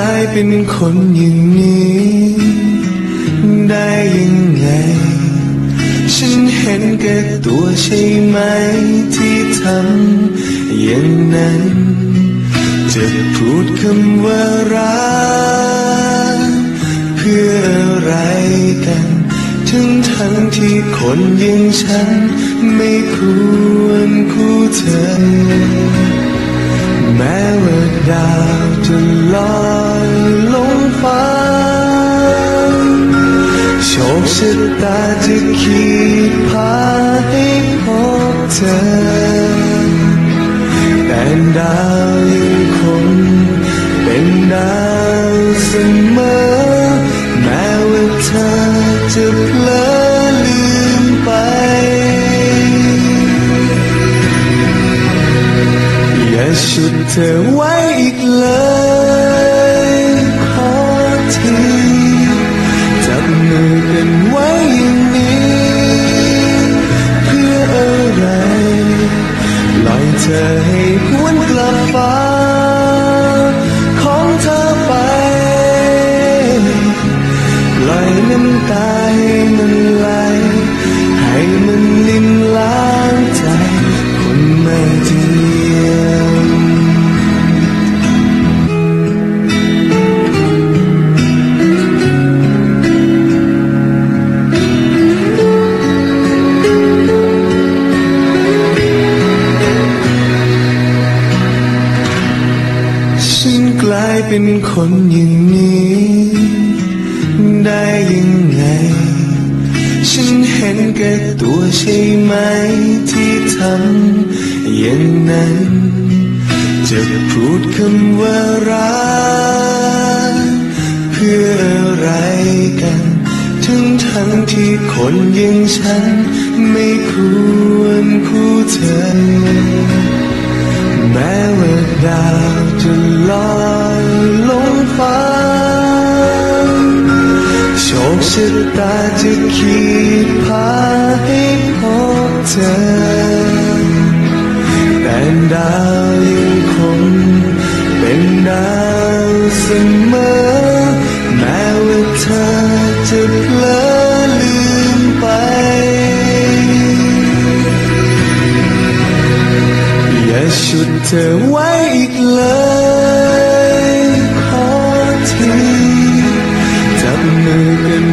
กลายเป็นคนอย่างนี้ ได้ยังไง ฉันเห็นแก่ตัวใช่ไหมที่ทำอย่างนั้น จะพูดคำว่ารักเพื่ออะไรกัน ทั้งทั้งที่คนอย่างฉันไม่ควรคู่เธอแม้ว่าดาวจะลอย ชะตาจะขีดพาให้พบเธอ แต่ดาวยังคงเป็นดาวเสมอ แม้ว่าเธอจะเพลอลืมไป อย่าชุดเธอไว้อีกเลย เป็นคนอย่างนี้ ได้ยังไง ฉันเห็นแก่ตัวใช่ไหมที่ทำอย่างนั้น จะพูดคำว่ารักเพื่ออะไรกัน ทั้งทั้งที่คนอย่างฉัน ไม่ควรคู่เธอ แม้ว่าดาวจะลอย ชะตาจะขีดพาให้พบเธอ แต่ดาวยังคงเป็นดาวเสมอ แม้ว่าเธอจะเพลอลืมไป อย่าชุดเธอไว้อีกเลยขอทีจับมือกัน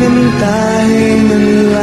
น้ำตาให้มันไหล